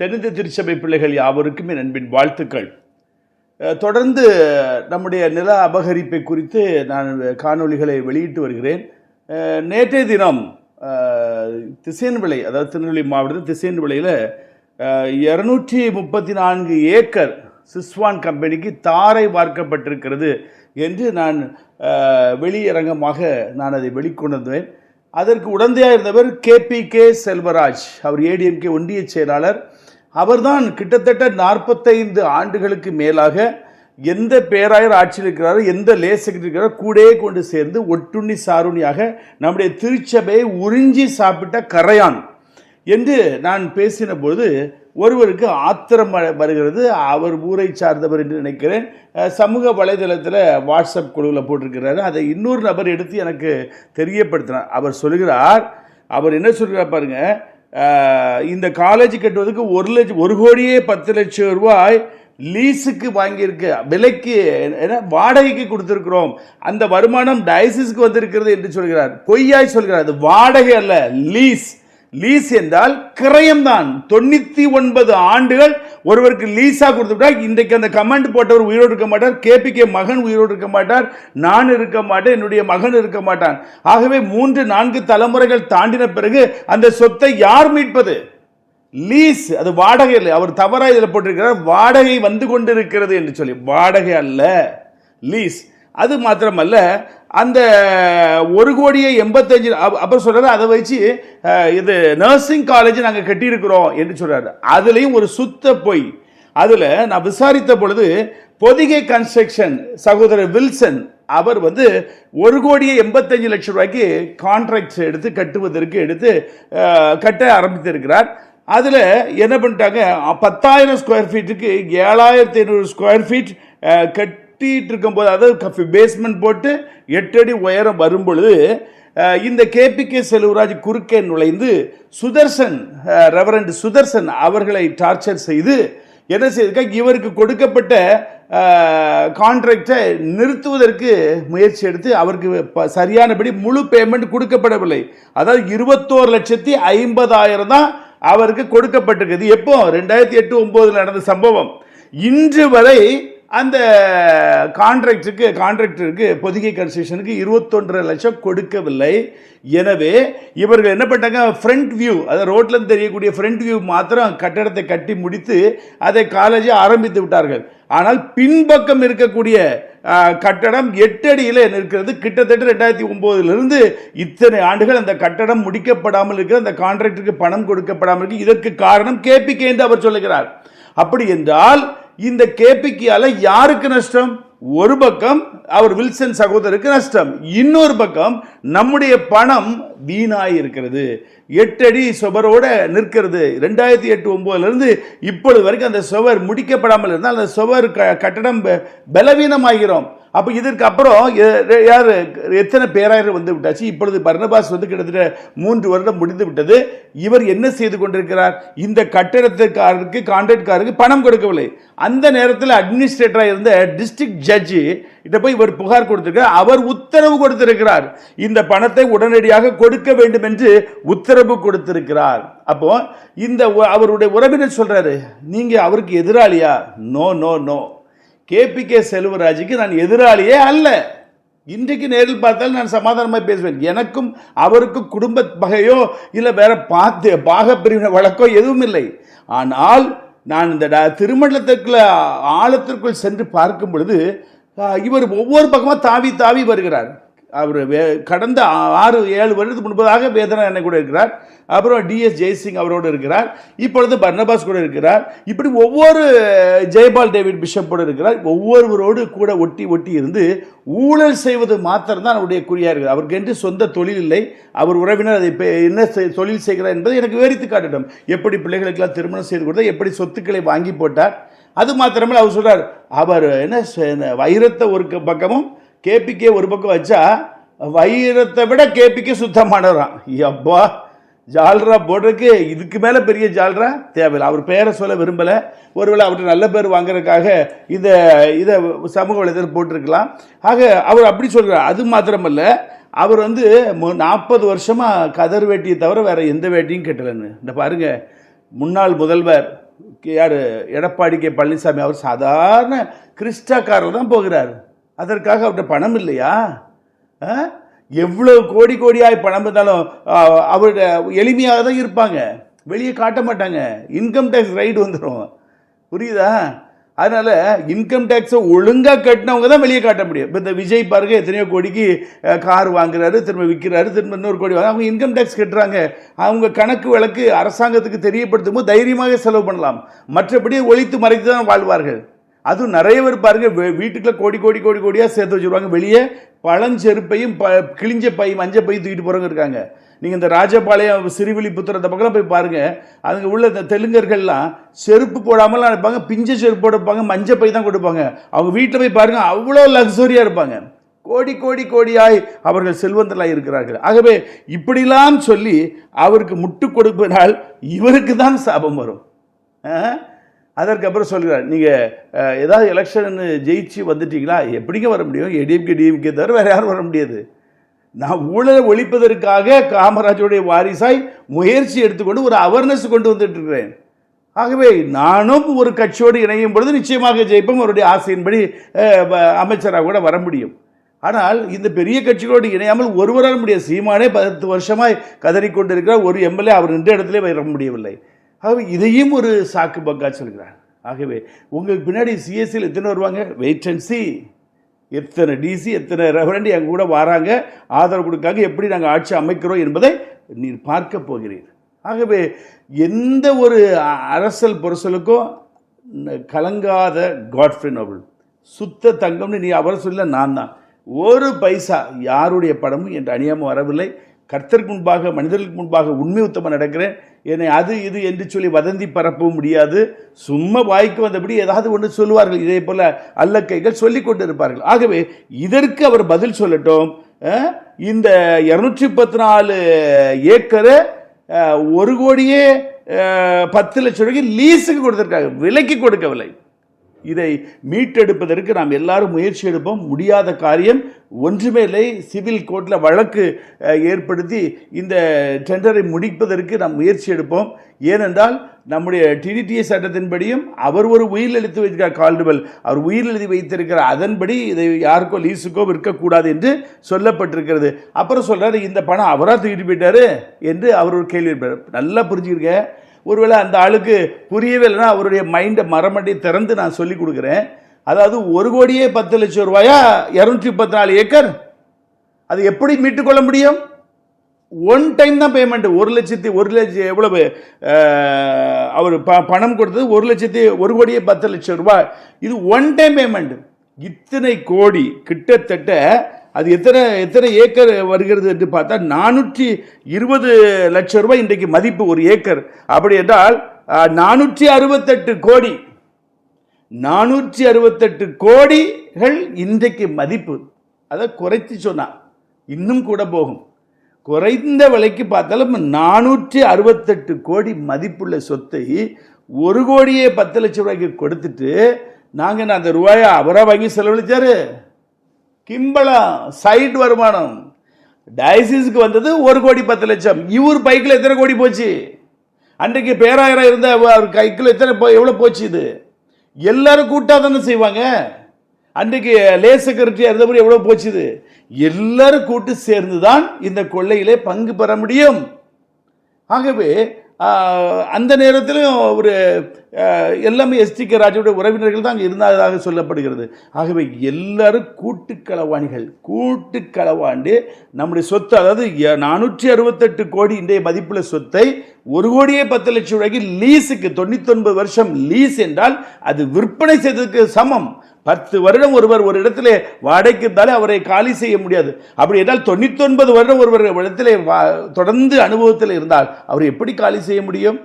தென்னிந்திய திருச்சபை பிள்ளைகள் யாவருக்கும் என் அன்பின் வாழ்த்துக்கள். தொடர்ந்து நம்முடைய நில அபகரிப்பை குறித்து நான் காணொளிகளை வெளியிட்டு வருகிறேன். நேற்றைய தினம் திசையன் விலை அதாவது திருநெல்வேலி மாவட்டத்தில் திசையன்விளையில் இரநூற்றி முப்பத்தி நான்கு ஏக்கர் சிஸ்வான் கம்பெனிக்கு தாரை வார்க்கப்பட்டிருக்கிறது என்று நான் வெளியரங்கமாக நான் அதை வெளிக்கொண்டிருந்தேன் அதற்கு உடந்தையாக இருந்தவர் கேபிகே செல்வராஜ். அவர் ஏடிஎம்கே ஒன்றிய செயலாளர். அவர்தான் கிட்டத்தட்ட நாற்பத்தைந்து ஆண்டுகளுக்கு மேலாக எந்த பேராயர் ஆட்சியில் இருக்கிறாரோ எந்த லே செக்ரட்டரி இருக்கிறாரோ கூடே கொண்டு சேர்ந்து ஒட்டுண்ணி சாருணியாக நம்முடைய திருச்சபையை உறிஞ்சி சாப்பிட்ட கரையான் என்று நான் பேசின பொழுது ஒருவருக்கு ஆத்திரம் வ- வருகிறது. அவர் ஊரை சார்ந்தவர் என்று நினைக்கிறேன். சமூக வலைதளத்தில் வாட்ஸ்அப் குழுவில் போட்டிருக்கிறாரு. அதை இன்னொரு நபர் எடுத்து எனக்கு தெரியப்படுத்தினார். அவர் சொல்கிறார் அவர் என்ன சொல்கிறார் பாருங்கள் இந்த காலேஜ் கட்டுவதற்கு ஒரு லட்சம் ஒரு கோடியே பத்து லட்சம் ரூபாய் லீஸுக்கு வாங்கியிருக்கு. விலைக்கு என்ன வாடகைக்கு கொடுத்துருக்குறோம். அந்த வருமானம் டயசிஸ்க்கு வந்திருக்கிறது என்று சொல்கிறார். பொய்யாய் சொல்கிறார். அது வாடகை அல்ல லீஸ் லீஸ் என்றால் கிரயம்தான். தொண்ணூத்தி ஒன்பது ஆண்டுகள் ஒருவருக்கு லீஸா கொடுத்துட்டா இன்றைக்கு அந்த கமெண்ட் போட்டவர் உயிரோடு இருக்க மாட்டார். கேபிகே மகன் உயிரோடு இருக்க மாட்டார். நான் இருக்க மாட்டேன். என்னுடைய மகன் இருக்க மாட்டான். ஆகவே மூன்று நான்கு தலைமுறைகள் தாண்டின பிறகு அந்த சொத்தை யார் மீட்பது? லீஸ் அது வாடகை இல்லை. அவர் தவறா இதில் போட்டிருக்கிறார். வாடகை வந்து கொண்டிருக்கிறது என்று சொல்லி. வாடகை அல்ல லீஸ். அது மாத்திரமல்ல அந்த ஒரு கோடியே எண்பத்தஞ்சு அப்புறம் சொல்கிறாரு அதை வச்சு இது நர்சிங் காலேஜ் நாங்கள் கட்டியிருக்கிறோம் என்று சொல்கிறாரு அதுலேயும் ஒரு சுத்த பொய். அதில் நான் விசாரித்த பொழுது பொதிகை கன்ஸ்ட்ரக்ஷன் சகோதரர் வில்சன் அவர் வந்து ஒரு கோடியே எண்பத்தஞ்சு லட்சம் ரூபாய்க்கு கான்ட்ராக்ட்ஸ் எடுத்து கட்டுவதற்கு எடுத்து கட்ட ஆரம்பித்திருக்கிறார். அதில் என்ன பண்ணிட்டாங்க பத்தாயிரம் ஸ்கொயர் ஃபீட்டுக்கு ஏழாயிரத்தி ஐநூறு ஸ்கொயர் ஃபீட் கட் சுற்றிட்டு இருக்கும்போது அதாவது பேஸ்மெண்ட் போட்டு எட்டு அடி உயரம் வரும்பொழுது இந்த கேபிகே செல்வராஜ் குறுக்கே நுழைந்து சுதர்சன் ரெவரண்ட் சுதர்சன் அவர்களை டார்ச்சர் செய்து என்ன செய்திருக்க இவருக்கு கொடுக்கப்பட்ட கான்ட்ராக்டை நிறுத்துவதற்கு முயற்சி எடுத்து அவருக்கு ப- சரியானபடி முழு பேமெண்ட் கொடுக்கப்படவில்லை. அதாவது இருபத்தோரு லட்சத்தி ஐம்பதாயிரம் தான் அவருக்கு கொடுக்கப்பட்டிருக்குது. எப்போ? ரெண்டாயிரத்தி எட்டு ஒம்போதில் நடந்த சம்பவம். இன்று வரை அந்த கான்ட்ராக்டுக்கு கான்ட்ராக்டருக்கு பொதிகை கன்ஸ்ட்ரக்ஷனுக்கு இருபத்தொன்றரை லட்சம் கொடுக்கவில்லை. எனவே இவர்கள் என்ன பண்ணிட்டாங்க? ஃப்ரண்ட் வியூ அதாவது ரோட்டில் தெரியக்கூடிய ஃப்ரண்ட் வியூ மாத்திரம் கட்டடத்தை கட்டி முடித்து அதை காலேஜை ஆரம்பித்து விட்டார்கள். ஆனால் பின்பக்கம் இருக்கக்கூடிய கட்டடம் எட்டு அடியில் இருக்கிறது கிட்டத்தட்ட ரெண்டாயிரத்தி ஒம்போதுலேருந்து இத்தனை ஆண்டுகள் அந்த கட்டடம் முடிக்கப்படாமல் இருக்கிற அந்த கான்ட்ராக்டருக்கு பணம் கொடுக்கப்படாமல் இருக்கு இதற்கு காரணம் கேபிகே என்று அவர் சொல்லுகிறார். அப்படி என்றால் இந்த கேபிக்கியால யாருக்கு நஷ்டம்? ஒரு பக்கம் அவர் வில்சன் சகோதரருக்கு நஷ்டம். இன்னொரு பக்கம் நம்முடைய பணம் வீணாய் இருக்கிறது எட்டு அடி சுவரோட நிற்கிறது. ரெண்டாயிரத்தி எட்டு ஒம்போதுலேருந்து இப்பொழுது வரைக்கும் அந்த சுவர் முடிக்கப்படாமல் இருந்தால் அந்த சுவர் க- கட்டடம் பலவீனமாகிறோம். அப்போ இதற்கு அப்புறம் யார் எத்தனை பேராயர் வந்து விட்டாச்சு? இப்பொழுது பர்ணபாஸ் வந்து கிட்டத்தட்ட மூன்று வருடம் முடிந்து விட்டது. இவர் என்ன செய்து கொண்டிருக்கிறார்? இந்த கட்டடத்துக்காரருக்கு கான்ட்ராக்ட்காரருக்கு பணம் கொடுக்கவில்லை. அந்த நேரத்தில் அட்மினிஸ்ட்ரேட்டராக இருந்த டிஸ்ட்ரிக்ட் ஜட்ஜி கிட்ட போய் இவர் புகார் கொடுத்திருக்கிறார். அவர் உத்தரவு கொடுத்திருக்கிறார். இந்த பணத்தை உடனடியாக கொடுக்க வேண்டும் என்று உத்தரவு கொடுத்திருக்கிறார். அப்போ இந்த அவருடைய உறவினர் சொல்றாரு நீங்க அவருக்கு எதிராளியா? நோ நோ நோ கேபிகே செல்வராஜுக்கு நான் எதிராளியே அல்ல. இன்றைக்கு நேரில் பார்த்தால் நான் சமாதானமாக பேசுவேன். எனக்கும் அவருக்கும் குடும்ப பகையோ இல்லை வேற பார்த்து பாக வழக்கோ எதுவும் இல்லை. ஆனால் நான் இந்த திருமண்டலத்திற்குள்ள ஆழத்திற்குள் சென்று பார்க்கும் பொழுது இவர் ஒவ்வொரு பக்கமாக தாவி தாவி வருகிறார். அவர் வே கடந்த ஆறு ஏழு வருடத்துக்கு முன்பதாக வேதனா என்னை கூட இருக்கிறார். அப்புறம் டிஎஸ் ஜெய்சிங் அவரோடு இருக்கிறார். இப்பொழுது பர்னபாஸ் கூட இருக்கிறார். இப்படி ஒவ்வொரு ஜெய்பால் டேவிட் பிஷப்போடு இருக்கிறார். ஒவ்வொருவரோடு கூட ஒட்டி ஒட்டி இருந்து ஊழல் செய்வது மாத்திரம்தான் அவருடைய குறியாக இருக்குது. அவருக்கு என்று சொந்த தொழில் இல்லை. அவர் உறவினர் அதை என்ன செய்- தொழில் செய்கிறார் என்பதை எனக்கு விவரித்து காட்டிடும். எப்படி பிள்ளைகளுக்கெல்லாம் திருமணம் செய்து கொடுத்தார் எப்படி சொத்துக்களை வாங்கி போட்டார். அது மாத்திரமே அவர் சொல்றார் அவர் என்ன செ- வைரத்தை ஒரு க- பக்கமும் கேபிக்கே ஒரு பக்கம் வச்சா வைரத்தை விட கேபிக்கே சுத்தமானவராம். அப்பா ஜால்ரா போடுறதுக்கு இதுக்கு மேலே பெரிய ஜால்ரா தேவையில்லை. அவர் பேரை சொல்ல விரும்பலை. ஒருவேளை அவர்கிட்ட நல்ல பேர் வாங்குறதுக்காக இந்த இதை சமூக வலைதளத்தில் போட்டிருக்கலாம். ஆக அவர் அப்படி சொல்கிறார் அது மாத்திரமல்ல. அவர் வந்து நாற்பது வருஷமாக கதர் வேட்டியை தவிர வேறு எந்த வேட்டியும் கட்டலைன்னு. இந்த பாருங்கள் முன்னாள் முதல்வர் யார்? எடப்பாடி கே. பழனிசாமி. அவர் சாதாரண கிறிஸ்டாக்காரர் தான் போகிறார். அதற்காக அவர்கிட்ட பணம் இல்லையா? ஆ? எவ்வளவு கோடி கோடியாய் பணம் இருந்தாலும் ஆ, அவருடைய எளிமையாக தான் இருப்பாங்க. வெளியே காட்ட மாட்டாங்க. இன்கம் டேக்ஸ் ரைடு வந்துடும் புரியுதா? அதனால் இன்கம் டேக்ஸை ஒழுங்காக கட்டினவங்க தான் வெளியே காட்ட முடியும். இப்போ இந்த விஜய் பாருங்க எத்தனையோ கோடிக்கு கார் வாங்குறாரு திரும்ப விற்கிறாரு திரும்ப இன்னொரு கோடி வாங்க அவங்க இன்கம் டேக்ஸ் கட்டுறாங்க. அவங்க கணக்கு வழக்கு அரசாங்கத்துக்கு தெரியப்படுத்தும் போது தைரியமாக செலவு பண்ணலாம். மற்றபடி ஒழித்து மறைத்து தான் வாழ்வார்கள். அதுவும் நிறைய பேர் பாருங்கள் வீட்டுக்குள்ளே கோடி கோடி கோடி கோடியாக சேர்த்து வச்சுருவாங்க. வெளியே பழஞ்செருப்பையும் ப கிழிஞ்ச பை மஞ்ச பை தூக்கிட்டு போகிறவங்க இருக்காங்க. நீங்கள் இந்த ராஜபாளையம் சிறுவில்லிபுத்தூர் அந்த பக்கம்லாம் போய் பாருங்கள் அதுங்க உள்ள இந்த தெலுங்கர்கள்லாம் செருப்பு போடாமலாம் இருப்பாங்க பிஞ்ச செருப்பு இருப்பாங்க மஞ்ச பை தான் கொடுப்பாங்க. அவங்க வீட்டில் போய் பாருங்கள் அவ்வளோ லக்ஸரியாக இருப்பாங்க. கோடி கோடி கோடியாய் அவர்கள் செல்வந்தலாய் இருக்கிறார்கள். ஆகவே இப்படிலாம் சொல்லி அவருக்கு முட்டு கொடுப்பதால் இவருக்கு தான் சாபம் வரும். ஆ? அதற்கப்புறம் சொல்கிறார் நீங்கள் ஏதாவது எலெக்ஷன் ஜெயிச்சு வந்துட்டீங்களா? எப்படிங்க வர முடியும்? ஏடிஎம்கே டிஎம்கே தவிர வேறு யாரும் வர முடியாது. நான் ஊழலை ஒழிப்பதற்காக காமராஜருடைய வாரிசாய் முயற்சி எடுத்துக்கொண்டு ஒரு அவேர்னஸ் கொண்டு வந்துட்டு இருக்கிறேன் ஆகவே நானும் ஒரு கட்சியோடு இணையும் பொழுது நிச்சயமாக ஜெயிப்போம். அவருடைய ஆசையின்படி அமைச்சராக கூட வர முடியும். ஆனால் இந்த பெரிய கட்சிகளோடு இணையாமல் ஒருவரால் முடியாது சீமானே பத்து வருஷமாய் கதறிக்கொண்டிருக்கிறார். ஒரு எம்எல்ஏ அவர் நின்ற இடத்துல வர முடியவில்லை. ஆகவே இதையும் ஒரு சாக்கு பக்கா சொல்கிறார். ஆகவே உங்களுக்கு பின்னாடி சிஎஸ்சியில் எத்தனை வருவாங்க? வெயிட் அண்ட் சி எத்தனை டிசி எத்தனை ரெவரண்ட் எங்கள் கூட வராங்க? ஆதரவு கொடுக்காங்க. எப்படி நாங்கள் ஆட்சி அமைக்கிறோம் என்பதை நீர் பார்க்க போகிறீர். ஆகவே எந்த ஒரு அரசல் பொருசலுக்கும் கலங்காத காட்ஃப்ரே நோபல் சுத்த தங்கம்னு நீ அவர் சொல்ல நான் தான். ஒரு பைசா யாருடைய படமும் என்று அணியாமல் வரவில்லை. கர்த்தருக்கு முன்பாக மனிதர்களுக்கு முன்பாக உண்மை உத்தமம் நடக்கிறேன். என்னை அது இது என்று சொல்லி வதந்தி பரப்பவும் முடியாது. சும்மா வாய்க்கு வந்தபடி ஏதாவது ஒன்று சொல்லுவார்கள். இதே போல் அல்லக்கைகள் சொல்லி கொண்டு இருப்பார்கள் ஆகவே இதற்கு அவர் பதில் சொல்லட்டும். இந்த இரநூற்றி பத்து நாலு ஏக்கரை ஒரு கோடியே பத்து லட்சம் ரூபாய்க்கு லீஸுக்கு கொடுத்துருக்காங்க. விலைக்கு கொடுக்கவில்லை. இதை மீட்டெடுப்பதற்கு நாம் எல்லாரும் முயற்சி எடுப்போம். முடியாத காரியம். ஒன்றுமே இல்லை. சிவில் கோர்ட்டில் வழக்கு ஏற்படுத்தி இந்த டெண்டரை முடிப்பதற்கு நாம் முயற்சி எடுப்போம். ஏனென்றால் நம்முடைய டிடிடிஎஸ் சட்டத்தின்படியும் அவர் ஒரு உயிர் எழுத்து வைத்திருக்கார் கால்டுவல் அவர் உயிர் எழுதி வைத்திருக்கிற அதன்படி இதை யாருக்கோ லீஸுக்கோ விற்கக்கூடாது என்று சொல்லப்பட்டிருக்கிறது. அப்புறம் சொல்கிறார் இந்த பணம் அவராக தூக்கிட்டு போயிட்டாரு என்று அவர் ஒரு கேள்வி நல்லா புரிஞ்சுக்கிறீங்க ஒருவேளை அந்த ஆளுக்கு புரியவே இல்லைன்னா அவருடைய மைண்டை மரமட்டி திறந்து நான் சொல்லி கொடுக்குறேன். அதாவது ஒரு கோடியே பத்து லட்சம் ரூபாயா? இரநூற்றி பத்து நாலு ஏக்கர்? அது எப்படி மீட்டுக்கொள்ள முடியும்? ஒன் டைம் தான் பேமெண்ட் ஒரு லட்சத்தி ஒரு லட்சம் எவ்வளவு அவர் ப பணம் கொடுத்தது ஒரு லட்சத்தி ஒரு கோடியே பத்து லட்சம் ரூபாய். இது ஒன் டைம் பேமெண்ட் இத்தனை கோடி கிட்டத்தட்ட அது எத்தனை எத்தனை ஏக்கர் வருகிறது என்று பார்த்தா நானூற்றி இருபது லட்சம் ரூபாய் இன்றைக்கு மதிப்பு ஒரு ஏக்கர். அப்படி என்றால் நானூற்றி அறுபத்தெட்டு கோடி நானூற்றி அறுபத்தெட்டு கோடிகள் இன்றைக்கு மதிப்பு. அதை குறைத்து சொன்னான் இன்னும் கூட போகும். குறைந்த விலைக்கு பார்த்தாலும் நானூற்றி அறுபத்தெட்டு கோடி மதிப்புள்ள சொத்தை ஒரு கோடியே பத்து லட்சம் ரூபாய்க்கு கொடுத்துட்டு நாங்கள் அந்த ரூபாயை அவராக வாங்கி செலவழித்தாரு கிம்பளம் சைட் வருமானம். டயசிஸுக்கு வந்தது ஒரு கோடி பத்து லட்சம். இவர் பைக்கில் எத்தனை கோடி போச்சு? அன்றைக்கு பேராயிரம் இருந்த அவர் கைக்கில் எத்தனை போ எவ்வளோ போச்சு இது? எல்லாரும் கூட்டாக தானே செய்வாங்க. அன்றைக்கு லே செக்ரட்டரியா இருந்தபடி எவ்வளோ போச்சு இது? எல்லாரும் கூட்டு சேர்ந்து தான் இந்த கொள்ளையிலே பங்கு பெற முடியும். ஆகவே அந்த நேரத்திலும் ஒரு எல்லாமே எஸ்டி கே உறவினர்கள் தான் அங்கே இருந்ததாக சொல்லப்படுகிறது. ஆகவே எல்லாரும் கூட்டுக்களவாணிகள் கூட்டுக்களவாண்டு நம்முடைய சொத்து அதாவது நானூற்றி அறுபத்தெட்டு கோடி இன்றைய மதிப்புள்ள சொத்தை ஒரு கோடியே பத்து லட்சம் ரூபாய்க்கு லீஸுக்கு தொண்ணூத்தொன்பது வருஷம் லீஸ் என்றால் அது விற்பனை செய்ததுக்கு சமம். பத்து வருடம் ஒருவர் ஒரு இடத்துல வாடகைக்கு இருந்தாலே அவரை காலி செய்ய முடியாது. அப்படி என்றால் தொண்ணூத்தொன்பது வருடம் ஒருவர் இடத்திலே வா- தொடர்ந்து அனுபவத்தில் இருந்தால் அவர் எப்படி காலி செய்ய முடியும்?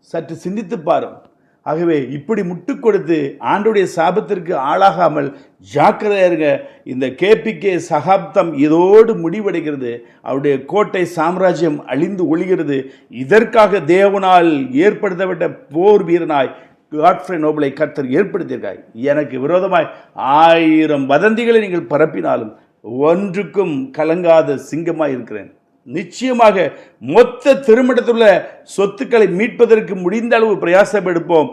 சற்று சிந்தித்து பாரும். ஆகவே இப்படி முட்டு கொடுத்து ஆண்டுடைய சாபத்திற்கு ஆளாகாமல் ஜாக்கிரதையாக இருங்க. இந்த கேபிகே சகாப்தம் இதோடு முடிவடைகிறது. அவருடைய கோட்டை சாம்ராஜ்யம் அழிந்து ஒழிகிறது. இதற்காக தேவனால் ஏற்படுத்தப்பட்ட போர் வீரனாய் காட்ஃப்ரே நோபலை கர்த்தர் ஏற்படுத்தியிருக்காய் எனக்கு விரோதமாய் ஆயிரம் வதந்திகளை நீங்கள் பரப்பினாலும் ஒன்றுக்கும் கலங்காத சிங்கமாக இருக்கிறேன். நிச்சயமாக மொத்த திருமணத்தில் சொத்துக்களை மீட்பதற்கு முடிந்த அளவு பிரயாசம் எடுப்போம்.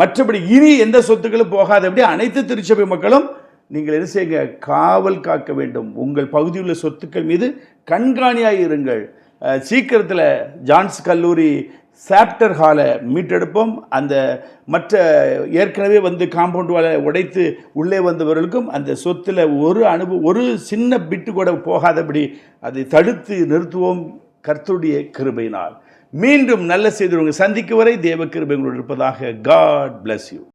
மற்றபடி இனி எந்த சொத்துக்களும் போகாதபடி அனைத்து திருச்சபை மக்களும் நீங்கள் என்ன செய்யுங்க? காவல் காக்க வேண்டும். உங்கள் பகுதியில் உள்ள சொத்துக்கள் மீது கண்காணியாக இருங்கள். சீக்கிரத்தில் ஜான்ஸ் கல்லூரி சாப்டர் ஹாலை மீட்டெடுப்போம். அந்த மற்ற ஏற்கனவே வந்து காம்பவுண்ட் வாலை உடைத்து உள்ளே வந்தவர்களுக்கும் அந்த சொத்தில் ஒரு அனுபவ ஒரு சின்ன பிட்டு கூட போகாதபடி அதை தடுத்து நிறுத்துவோம் கர்த்தருடைய கிருபையினால். மீண்டும் நல்ல செய்தி சந்திக்கும் வரை தேவ கிருபைகளோடு இருப்பதாக காட் பிளஸ் யூ